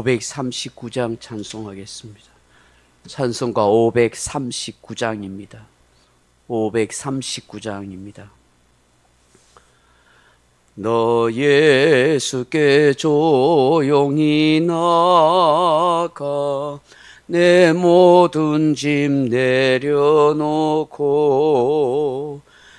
539장 찬송하겠습니다. 찬송가 539장입니다. 539장입니다. 너 예수께 조용히 나가 내 모든 짐 내려놓고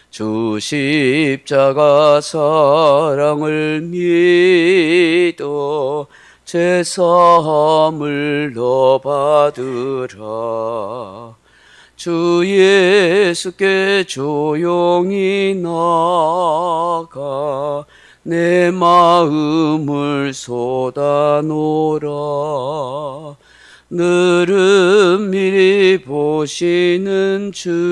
주 십자가 사랑을 믿어 제 사함을 너 받으라. 주 예수께 조용히 나가 내 마음을 쏟아놓으라. 늘은 미리 보시는 주님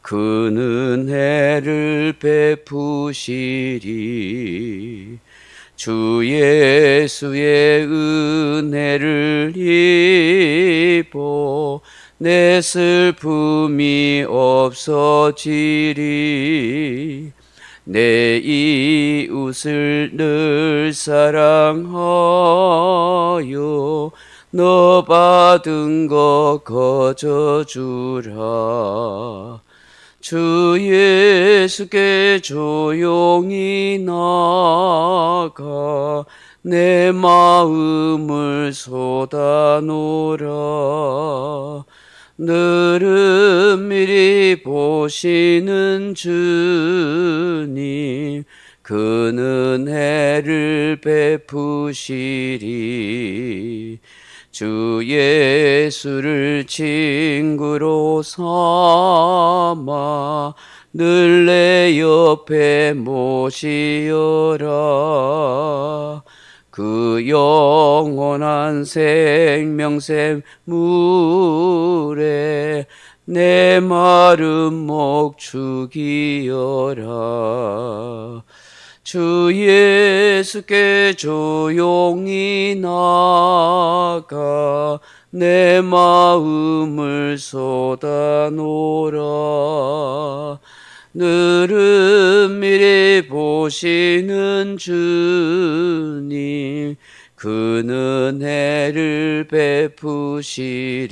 그 은혜를 베푸시리 주 예수의 은혜를 입어 내 슬픔이 없어지리. 내 이웃을 늘 사랑하여 너 받은 것 거저 주라 주 예수께 조용히 나가 내 마음을 쏟아놓으라. 늘은 미리 보시는 주님 그 은혜를 베푸시리 주 예수를 친구로 삼아 늘 내 옆에 모시어라. 그 영원한 생명샘 물에 내 마른 목 죽이어라 주 예수께 조용히 나가 내 마음을 쏟아놓으라. 늘은 미리 보시는 주님 그 은혜를 베푸시리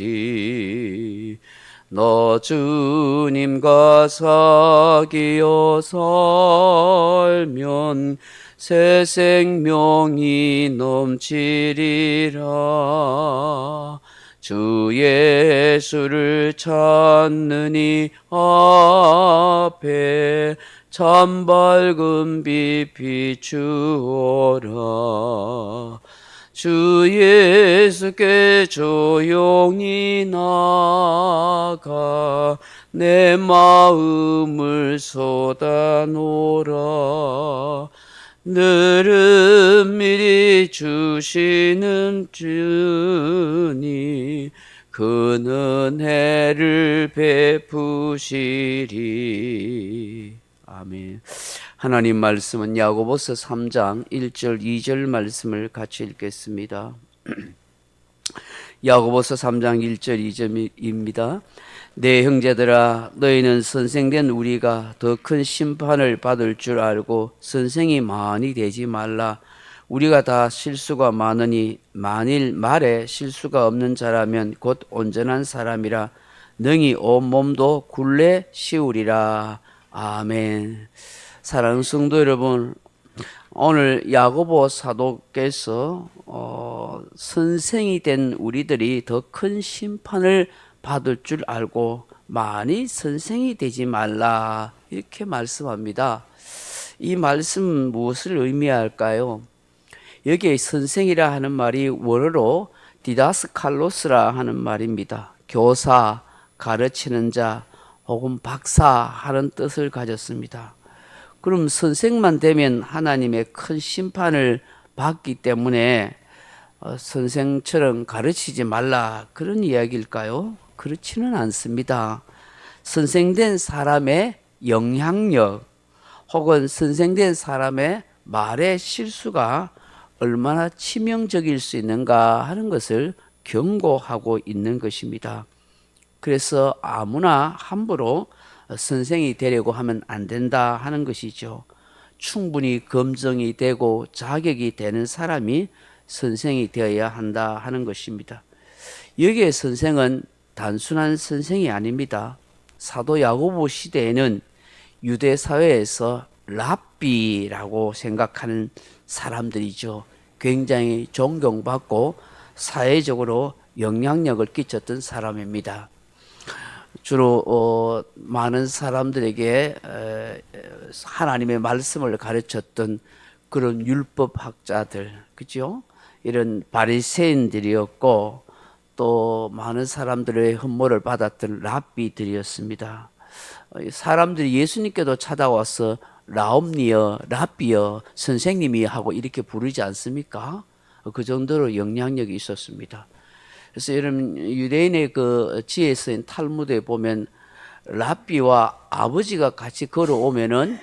너 주님과 사귀어 살면 새 생명이 넘치리라. 주 예수를 이 앞에 참 밝은 빛 비추어라 주 예수께 조용히 나가 내 마음을 쏟아놓으라. 늘은 미리 주시는 주님 그 은혜를 베푸시리. 아멘 하나님 말씀은 야고보서 3장 1절 2절 말씀을 같이 읽겠습니다. 야고보서 3장 1절 2절입니다. 내 형제들아 너희는 선생된 우리가 더 큰 심판을 받을 줄 알고 선생이 많이 되지 말라. 우리가 다 실수가 많으니 만일 말에 실수가 없는 자라면 곧 온전한 사람이라 능히 온 몸도 굴레 씌우리라. 아멘. 사랑하는 성도 여러분, 오늘 야고보 사도께서 어, 선생이 된 우리들이 더 큰 심판을 받을 줄 알고 많이 선생이 되지 말라 이렇게 말씀합니다. 이 말씀 무엇을 의미할까요? 여기에 선생이라 하는 말이 원어로 디다스칼로스라 하는 말입니다. 교사, 가르치는 자, 혹은 박사 하는 뜻을 가졌습니다. 그럼 선생만 되면 하나님의 큰 심판을 받기 때문에 어, 선생처럼 가르치지 말라 그런 이야기일까요? 그렇지는 않습니다. 선생된 사람의 영향력 혹은 선생된 사람의 말의 실수가 얼마나 치명적일 수 있는가 하는 것을 경고하고 있는 것입니다. 그래서 아무나 함부로 선생이 되려고 하면 안 된다 하는 것이죠. 충분히 검증이 되고 자격이 되는 사람이 선생이 되어야 한다 하는 것입니다. 여기에 선생은 단순한 선생이 아닙니다. 사도 야고보 시대에는 유대 사회에서 랍비라고 생각하는 사람들이죠. 굉장히 존경받고 사회적으로 영향력을 끼쳤던 사람입니다. 주로 어, 많은 사람들에게 에, 하나님의 말씀을 가르쳤던 그런 율법 학자들, 그죠? 이런 바리새인들이었고 또 많은 사람들의 흠모를 받았던 랍비들이었습니다. 어, 사람들이 예수님께도 찾아와서 라옵니어, 랍비여, 선생님이 하고 이렇게 부르지 않습니까? 그 정도로 영향력이 있었습니다. 그래서 여러분 유대인의 그 지혜 쓰인 탈무드에 보면 랍비와 아버지가 같이 걸어오면은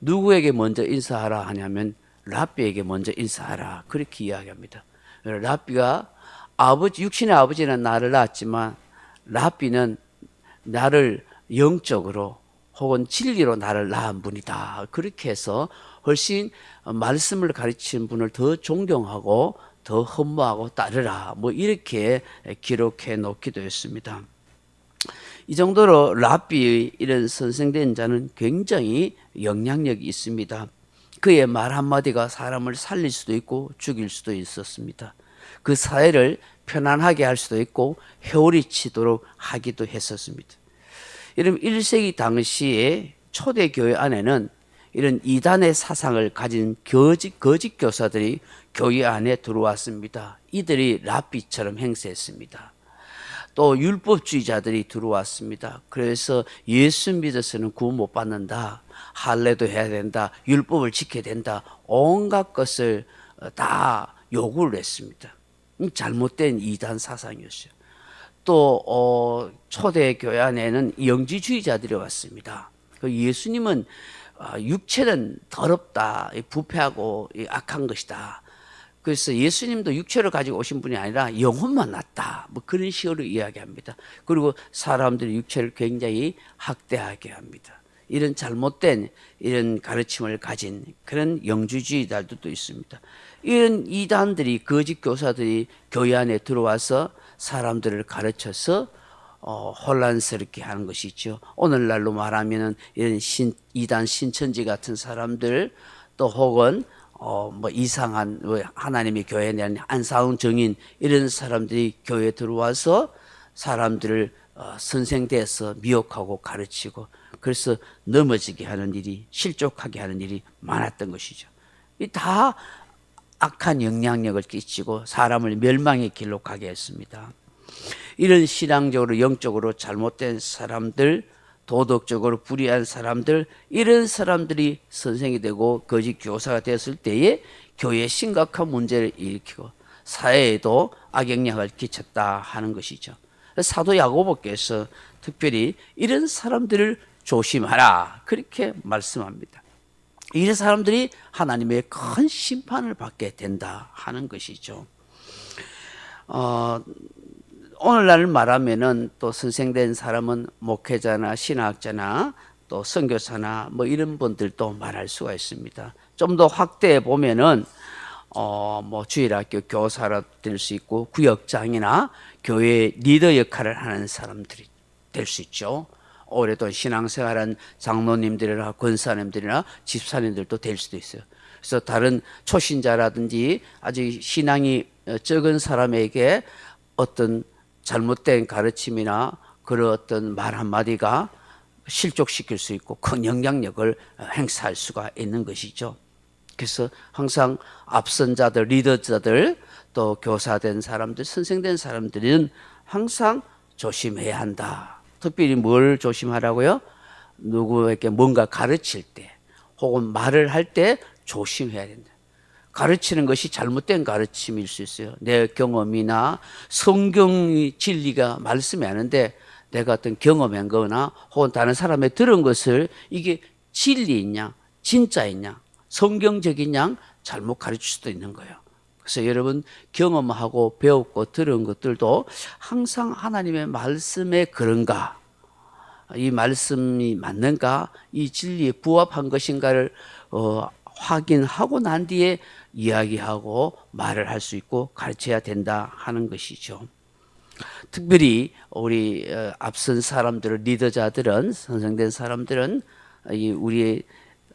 누구에게 먼저 인사하라 하냐면 랍비에게 먼저 인사하라 그렇게 이야기합니다. 랍비가 아버지 육신의 아버지는 나를 낳았지만 랍비는 나를 영적으로 혹은 진리로 나를 낳은 분이다. 그렇게 해서 훨씬 말씀을 가르치는 분을 더 존경하고 더 흠모하고 따르라. 뭐 이렇게 기록해 놓기도 했습니다. 이 정도로 랍비 이런 선생된 자는 굉장히 영향력이 있습니다. 그의 말 한마디가 사람을 살릴 수도 있고 죽일 수도 있었습니다. 그 사회를 편안하게 할 수도 있고 회오리 치도록 하기도 했었습니다. 이런 1세기 당시에 초대교회 안에는 이런 이단의 사상을 가진 거짓, 거짓 교사들이 교회 안에 들어왔습니다. 이들이 랍비처럼 행세했습니다. 또 율법주의자들이 들어왔습니다. 그래서 예수 믿어서는 구원 못 받는다. 할례도 해야 된다. 율법을 지켜야 된다. 온갖 것을 다 요구를 했습니다. 잘못된 이단 사상이었어요. 또 어, 초대 교회 안에는 영지주의자들이 왔습니다. 그 예수님은 어, 육체는 더럽다, 부패하고 악한 것이다. 그래서 예수님도 육체를 가지고 오신 분이 아니라 영혼만 낫다. 뭐 그런 식으로 이야기합니다. 그리고 사람들이 육체를 굉장히 학대하게 합니다. 이런 잘못된 이런 가르침을 가진 그런 영주주의자들도 있습니다. 이런 이단들이 거짓 교사들이 교회 안에 들어와서 사람들을 가르쳐서 어, 혼란스럽게 하는 것이 있죠. 오늘날로 말하면은 이런 신, 이단 신천지 같은 사람들 또 혹은 어, 뭐 이상한 뭐 하나님의 교회에 대한 안사운 정인 이런 사람들이 교회에 들어와서 사람들을 어, 선생대에서 미혹하고 가르치고 그래서 넘어지게 하는 일이 실족하게 하는 일이 많았던 것이죠. 이 다 악한 영향력을 끼치고 사람을 멸망의 길로 가게 했습니다. 이런 신앙적으로 영적으로 잘못된 사람들, 도덕적으로 불의한 사람들, 이런 사람들이 선생이 되고 거짓 교사가 되었을 때에 교회에 심각한 문제를 일으키고 사회에도 악영향을 끼쳤다 하는 것이죠. 사도 야고보께서 특별히 이런 사람들을 조심하라 그렇게 말씀합니다. 이런 사람들이 하나님의 큰 심판을 받게 된다 하는 것이죠. 어, 오늘날 말하면은 또 선생된 사람은 목회자나 신학자나 또 선교사나 뭐 이런 분들도 말할 수가 있습니다. 좀 더 확대해 보면은 어뭐 주일학교 교사라 될 수 있고 구역장이나 교회 리더 역할을 하는 사람들이 될 수 있죠. 오래도 신앙생활한 장로님들이나 권사님들이나 집사님들도 될 수도 있어요. 그래서 다른 초신자라든지 아직 신앙이 적은 사람에게 어떤 잘못된 가르침이나 그런 어떤 말 한마디가 실족시킬 수 있고 큰 영향력을 행사할 수가 있는 것이죠. 그래서 항상 앞선 자들, 리더자들, 또 교사된 사람들, 선생된 사람들은 항상 조심해야 한다. 특별히 뭘 조심하라고요? 누구에게 뭔가 가르칠 때 혹은 말을 할 때 조심해야 된다. 가르치는 것이 잘못된 가르침일 수 있어요. 내 경험이나 성경 진리가 말씀이 아는데 내가 어떤 경험한 거나 혹은 다른 사람의 들은 것을 이게 진리있냐, 진짜있냐, 성경적이냐 잘못 가르칠 수도 있는 거예요. 그래서 여러분 경험하고 배웠고 들은 것들도 항상 하나님의 말씀에 그런가, 이 말씀이 맞는가, 이 진리에 부합한 것인가를 어, 확인하고 난 뒤에 이야기하고 말을 할 수 있고 가르쳐야 된다 하는 것이죠. 특별히 우리 어, 앞선 사람들은 리더자들은 선생된 사람들은 이 우리의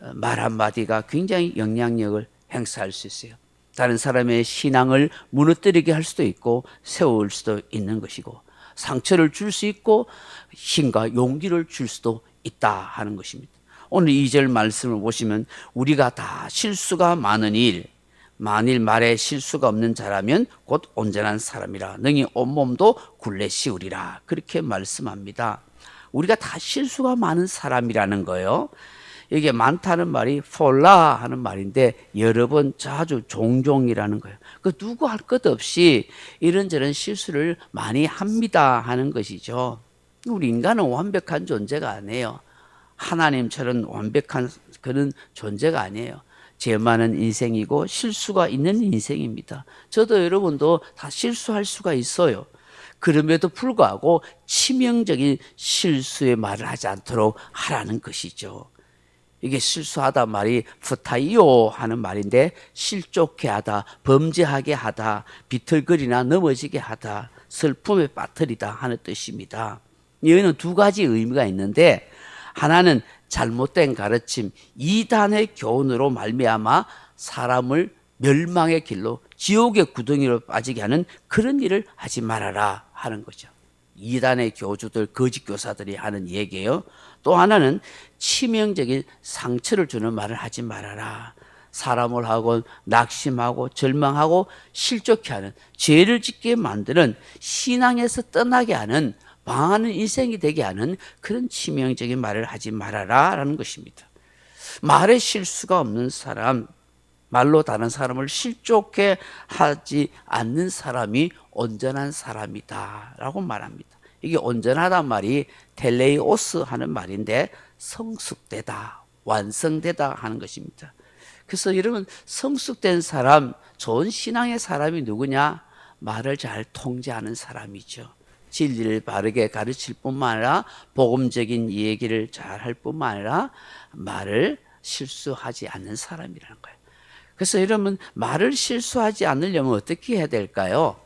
어, 말 한마디가 굉장히 영향력을 행사할 수 있어요. 다른 사람의 신앙을 무너뜨리게 할 수도 있고 세울 수도 있는 것이고 상처를 줄 수 있고 힘과 용기를 줄 수도 있다 하는 것입니다. 오늘 2절 말씀을 보시면 우리가 다 실수가 많은 일 만일 말에 실수가 없는 자라면 곧 온전한 사람이라 능히 온몸도 굴레 씌우리라 그렇게 말씀합니다. 우리가 다 실수가 많은 사람이라는 거예요. 이게 많다는 말이 폴라 하는 말인데 여러 번 자주 종종이라는 거예요. 그 누구 할 것 없이 이런저런 실수를 많이 합니다 하는 것이죠. 우리 인간은 완벽한 존재가 아니에요. 하나님처럼 완벽한 그런 존재가 아니에요. 죄 많은 인생이고 실수가 있는 인생입니다. 저도 여러분도 다 실수할 수가 있어요. 그럼에도 불구하고 치명적인 실수의 말을 하지 않도록 하라는 것이죠. 이게 실수하다 말이 푸타이오 하는 말인데 실족해 하다, 범죄하게 하다, 비틀거리나 넘어지게 하다, 슬픔에 빠뜨리다 하는 뜻입니다. 여기는 두 가지 의미가 있는데 하나는 잘못된 가르침, 이단의 교훈으로 말미암아 사람을 멸망의 길로 지옥의 구덩이로 빠지게 하는 그런 일을 하지 말아라 하는 거죠. 이단의 교주들, 거짓 교사들이 하는 얘기예요. 또 하나는 치명적인 상처를 주는 말을 하지 말아라. 사람을 하고 낙심하고 절망하고 실족해 하는 죄를 짓게 만드는 신앙에서 떠나게 하는 망하는 인생이 되게 하는 그런 치명적인 말을 하지 말아라 라는 것입니다. 말에 실수가 없는 사람, 말로 다른 사람을 실족해 하지 않는 사람이 온전한 사람이다 라고 말합니다. 이게 온전하단 말이 텔레이오스 하는 말인데 성숙되다, 완성되다 하는 것입니다. 그래서 여러분 성숙된 사람, 좋은 신앙의 사람이 누구냐? 말을 잘 통제하는 사람이죠. 진리를 바르게 가르칠 뿐만 아니라 복음적인 얘기를 잘 할 뿐만 아니라 말을 실수하지 않는 사람이라는 거예요. 그래서 여러분 말을 실수하지 않으려면 어떻게 해야 될까요?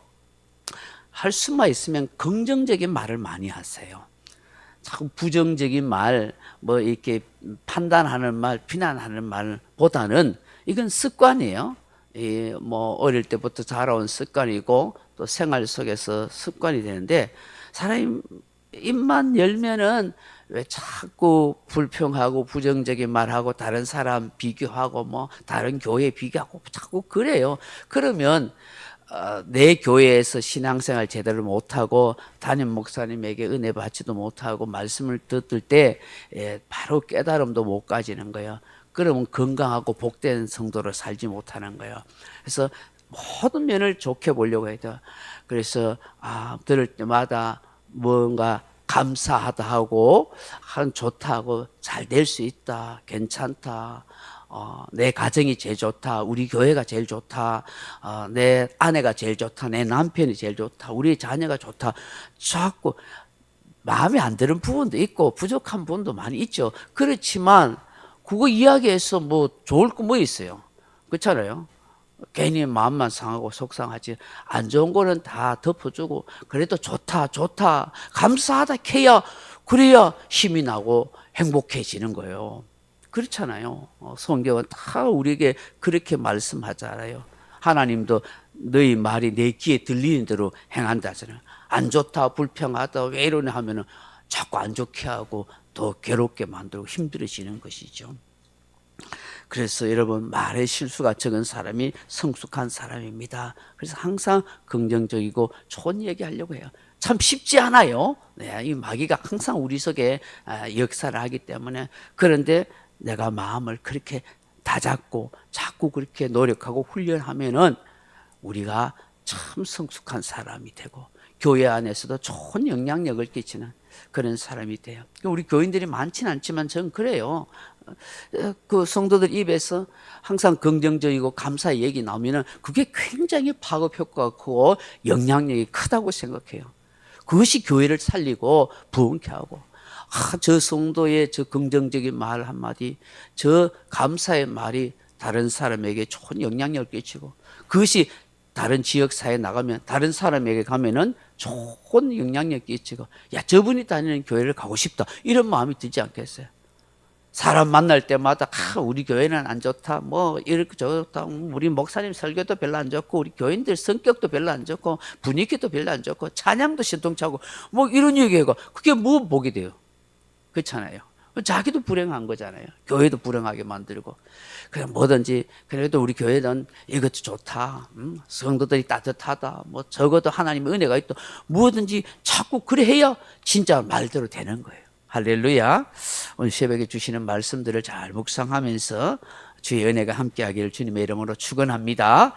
할 수만 있으면 긍정적인 말을 많이 하세요. 자꾸 부정적인 말, 뭐 이렇게 판단하는 말, 비난하는 말보다는 이건 습관이에요. 이 뭐 어릴 때부터 자라온 습관이고 또 생활 속에서 습관이 되는데 사람이 입만 열면은 왜 자꾸 불평하고 부정적인 말하고 다른 사람 비교하고 뭐 다른 교회 비교하고 자꾸 그래요. 그러면 어, 내 교회에서 신앙생활 제대로 못하고 담임 목사님에게 은혜 받지도 못하고 말씀을 듣을 때 예, 바로 깨달음도 못 가지는 거예요. 그러면 건강하고 복된 성도로 살지 못하는 거예요. 그래서 모든 면을 좋게 보려고 해야 돼요. 그래서 아, 들을 때마다 뭔가 감사하다 하고 한 좋다 하고 잘 될 수 있다 괜찮다 어, 내 가정이 제일 좋다 우리 교회가 제일 좋다 어, 내 아내가 제일 좋다 내 남편이 제일 좋다 우리 자녀가 좋다. 자꾸 마음에 안 드는 부분도 있고 부족한 부분도 많이 있죠. 그렇지만 그거 이야기해서 뭐 좋을 거 뭐 있어요? 그렇잖아요. 괜히 마음만 상하고 속상하지. 안 좋은 거는 다 덮어주고 그래도 좋다 좋다. 감사하다 캐야 그래야 힘이 나고 행복해지는 거예요 그렇잖아요 어, 성경은 다 우리에게 그렇게 말씀하잖아요 하나님도 너희 말이 내 귀에 들리는 대로 행한다잖아요 안 좋다 불평하다 왜 이러냐 하면은 자꾸 안 좋게 하고 더 괴롭게 만들고 힘들어지는 것이죠 그래서 여러분 말의 실수가 적은 사람이 성숙한 사람입니다. 그래서 항상 긍정적이고 좋은 얘기 하려고 해요. 참 쉽지 않아요. 네, 이 마귀가 항상 우리 속에 아, 역사를 하기 때문에 그런데 내가 마음을 그렇게 다잡고 자꾸 그렇게 노력하고 훈련하면은 우리가 참 성숙한 사람이 되고 교회 안에서도 좋은 영향력을 끼치는 그런 사람이 돼요. 우리 교인들이 많지는 않지만 저는 그래요. 그 성도들 입에서 항상 긍정적이고 감사의 얘기 나오면은 그게 굉장히 파급 효과가 크고 영향력이 크다고 생각해요. 그것이 교회를 살리고 부흥케 하고 아, 저 성도의 저 긍정적인 말 한마디, 저 감사의 말이 다른 사람에게 좋은 영향력을 끼치고 그것이 다른 지역 사회에 나가면 다른 사람에게 가면은 좋은 영향력 끼치고 야 저분이 다니는 교회를 가고 싶다. 이런 마음이 들지 않겠어요? 사람 만날 때마다 아, 우리 교회는 안 좋다. 뭐 이렇게 좋다. 음, 우리 목사님 설교도 별로 안 좋고 우리 교인들 성격도 별로 안 좋고 분위기도 별로 안 좋고 찬양도 신통차고 뭐 이런 얘기가 그게 뭐 보게 돼요 그렇잖아요. 자기도 불행한 거잖아요. 교회도 불행하게 만들고. 그냥 뭐든지 그래도 우리 교회는 이것도 좋다. 음, 성도들이 따뜻하다. 뭐 적어도 하나님의 은혜가 있다. 뭐든지 자꾸 그래 해야 진짜 말대로 되는 거예요. 할렐루야. 오늘 새벽에 주시는 말씀들을 잘 묵상하면서 주의 은혜가 함께하기를 주님의 이름으로 축원합니다.